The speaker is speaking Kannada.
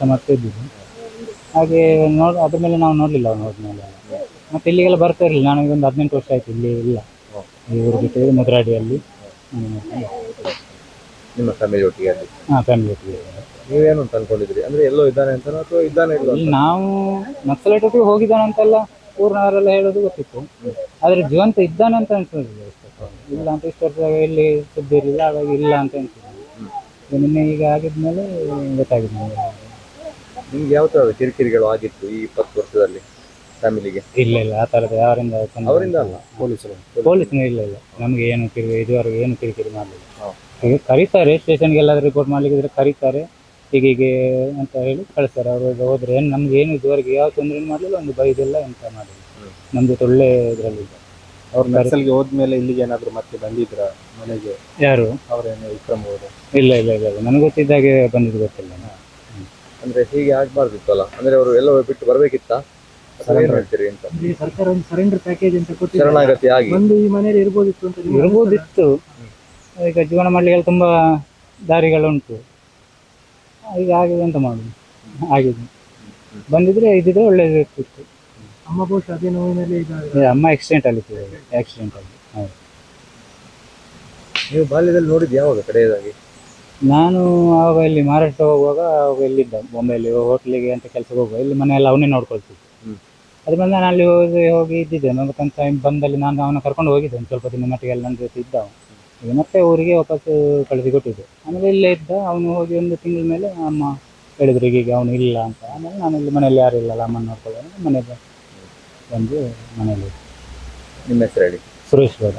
ಮತ್ತೆ ಇದ್ದಿದ್ದು. ಹಾಗೆ ನೋಡ್ ಅದ್ರ ಮೇಲೆ ನಾವು ನೋಡಲಿಲ್ಲ ಅವ್ನು ಹೋದ್ಮೇಲೆ. ಮತ್ತೆ ಇಲ್ಲಿಗೆಲ್ಲ ಬರ್ತಾ ಇರಲಿಲ್ಲ. ನಾನು ಒಂದು ಹದಿನೆಂಟು ವರ್ಷ ಆಯ್ತು ಇಲ್ಲಿ ಇಲ್ಲ. ಈ ಊರು ಬಿಟ್ಟು ಮುದ್ರಾಡಿಯಲ್ಲಿ. ನಿಮ್ಮ ಫ್ಯಾಮಿಲಿ ಒಟ್ಟಿಗೆ ಅಲ್ಲಿ? ಹಾಂ ಫ್ಯಾಮಿಲಿ ಒಟ್ಟಿಗೆ. ನೀವೇನು ಅಂತ ಅನ್ಕೊಂಡಿದ್ರಿ? ಅಂದ್ರೆ ಎಲ್ಲೋ ಇದ್ದಾನೆ ಅಂತ ಅಥವಾ ಇದ್ದಾನೆ ಇಲ್ಲ ಇಲ್ಲಿ ನಾವು ನಕ್ಸಲೈಟ್ ಒಟ್ಟಿಗೆ ಹೋಗಿದ್ದಾನಂತೆಲ್ಲ ಊರಿನವರೆಲ್ಲ ಹೇಳೋದು ಗೊತ್ತಿತ್ತು. ಆದರೆ ಜೀವಂತ ಇದ್ದಾನೆ ಅಂತ ಅನ್ಸೋದಿಲ್ಲ ಇಲ್ಲ ಅಂತ ಇಷ್ಟು ವರ್ಷ ಇಲ್ಲಿ ಸುದ್ದಿ ಇರಲಿಲ್ಲ ಹಾಗಾಗಿ ಇಲ್ಲ ಅಂತ ಅನ್ಸಿದ್ರು ನಿನ್ನೆ ಈಗ ಆಗಿದ್ಮೇಲೆ ಗೊತ್ತಾಗಿದೆ ನಿಮ್ಗೆ ಯಾವ ತರದ ಕಿರಿಕಿರಿಗಳು ಆಗಿತ್ತು ಈ ಇಪ್ಪತ್ತು ವರ್ಷದಲ್ಲಿ ಫ್ಯಾಮಿಲಿಗೆ? ಇಲ್ಲ ಇಲ್ಲ ಆ ತರದ ಯಾರಿಂದ ತೊಂದ್ರೆ ಅವರಿಂದ ಅಲ್ಲ? ಪೊಲೀಸರು ಪೊಲೀಸ್ನ ಇಲ್ಲ ಇಲ್ಲ. ನಮಗೆ ಏನು ಕಿರಿ ಇದುವರೆಗೆ ಏನು ಕಿರಿಕಿರಿ ಮಾಡಲಿಲ್ಲ. ಈಗ ಕರೀತಾರೆ ಸ್ಟೇಷನ್ಗೆ ಎಲ್ಲಾದರೂ ರಿಪೋರ್ಟ್ ಮಾಡ್ಲಿಕ್ಕಿದ್ರೆ ಕರೀತಾರೆ. ಹೀಗೆ ಅಂತ ಹೇಳಿ ಕಳಿಸ್ತಾರೆ. ಅವರು ಈಗ ಹೋದ್ರೆ ಏನು ನಮ್ಗೆ ಏನು ಇದುವರೆಗೆ ಯಾವ ತೊಂದರೆ ಮಾಡಲಿಲ್ಲ ಒಂದು ಬೈದಿಲ್ಲ ಎಂತ ಮಾಡಿಲ್ಲ. ನಮ್ದು ಒಳ್ಳೆ ಇದರಲ್ಲಿ ಅವ್ರು ನರ್ಸಲ್ಗೆ ಹೋದ್ಮೇಲೆ ಇಲ್ಲಿಗೆ ಏನಾದ್ರು ಮತ್ತೆ ಬಂದಿದ್ರ? ಮನೆಗೆ? ಯಾರು? ಅವ್ರೇನು ವಿಕ್ರಮ್ ಅವರು? ಇಲ್ಲ ಇಲ್ಲ ಇಲ್ಲ ಇಲ್ಲ. ನನಗೆ ಗೊತ್ತಿದ್ದಾಗೆ ಬಂದಿದ್ದು ಗೊತ್ತಿಲ್ಲ. ಅಂದ್ರೆ ಹೀಗೆ ಆಗ್ಬಾರ್ದಿತ್ತಲ್ಲ? ಅಂದ್ರೆ ಅವರು ಎಲ್ಲ ಬಿಟ್ಟು ಬರ್ಬೇಕಿತ್ತ? ಹೇಳ್ತೀರಿ ಅಂತ? ಸರ್ಕಾರ ಒಂದು ಸರೆಂಡರ್ ಪ್ಯಾಕೇಜ್ ಅಂತ ಕೊಟ್ಟಿದ್ದಾರೆ. ಶರಣಾಗತಿ ಆಗಿ. ಬಂದು ಈ ಮನೆಯಲ್ಲಿ ಇರ್ಬೋದಿತ್ತು ಅಂತ ನಿಮ್ಗೆ ಇರ್ಬೋದಿತ್ತು. ಈಗ ಜೀವನ ಮಾಡಲಿಕ್ಕೆ ತುಂಬ ದಾರಿಗಳುಂಟು. ಈಗ ಆಗಿದೆ ಎಂತ ಮಾಡುದು. ಆಗಿದೆ. ಬಂದಿದ್ರೆ ಇದ್ದಿದ್ರೆ ಒಳ್ಳೇದಿರ್ತಿತ್ತು ಅಮ್ಮ ಬಹುಶಃ ಅದೇ ನೋವಿನಲ್ಲಿ ಇದ್ದಾರೆ. ಏ, ಅಮ್ಮ ಆಕ್ಸಿಡೆಂಟ್ ಅಲ್ಲಿ ಆಕ್ಸಿಡೆಂಟ್ ಅಲ್ಲಿ. ಹೌದು. ನೀವು ಬಾಲ್ಯದಲ್ಲಿ ನೋಡಿದ್ ಯಾವಾಗ ಕಡೆಯದಾಗಿ? ನಾನು ಆವಾಗ ಇಲ್ಲಿ ಮಹಾರಾಷ್ಟ್ರ ಹೋಗುವಾಗ ಅವಾಗ ಇಲ್ಲಿದ್ದ. ಬೊಂಬೆಯಲ್ಲಿ ಹೋಟ್ಲಿಗೆ ಅಂತ ಕೆಲಸಕ್ಕೆ ಹೋಗುವ ಇಲ್ಲಿ ಮನೆಯೆಲ್ಲ ಅವನೇ ನೋಡ್ಕೊಳ್ತಿದ್ದೆ. ಅದ್ರಿಂದ ನಾನು ಅಲ್ಲಿ ಹೋಗಿ ಹೋಗಿ ಇದ್ದಿದ್ದೆ. ಮತ್ತೆ ಟೈಮ್ ಬಂದಲ್ಲಿ ನಾನು ಅವನ ಕರ್ಕೊಂಡು ಹೋಗಿದ್ದೆ. ಒಂದು ಸ್ವಲ್ಪ ದಿನ ಮಟ್ಟಿಗೆ ಎಲ್ಲ ನನ್ನ ಜೊತೆ ಇದ್ದ. ಈಗ ಮತ್ತೆ ಊರಿಗೆ ವಾಪಸ್ ಕಳಿಸಿ ಕೊಟ್ಟಿದ್ದೆ ಆಮೇಲೆ ಇಲ್ಲೇ ಇದ್ದ. ಅವನು ಹೋಗಿ ಒಂದು ತಿಂಗಳ ಮೇಲೆ ಅಮ್ಮ ಹೇಳಿದ್ರು ಈಗ ಅವನು ಇಲ್ಲ ಅಂತ. ಆಮೇಲೆ ನಾನು ಇಲ್ಲಿ ಮನೆಯಲ್ಲಿ ಯಾರು ಇಲ್ಲಲ್ಲ ಅಮ್ಮನ ನೋಡ್ಕೊಳ್ಳೋಣ ಮನೆಗೆ ಬಂದು ಮನೆಯಲ್ಲಿ ನಿಮ್ಮ ಹೆಸರು ಹೇಳಿ. ಸುರೇಶ್ ಗೌಡ.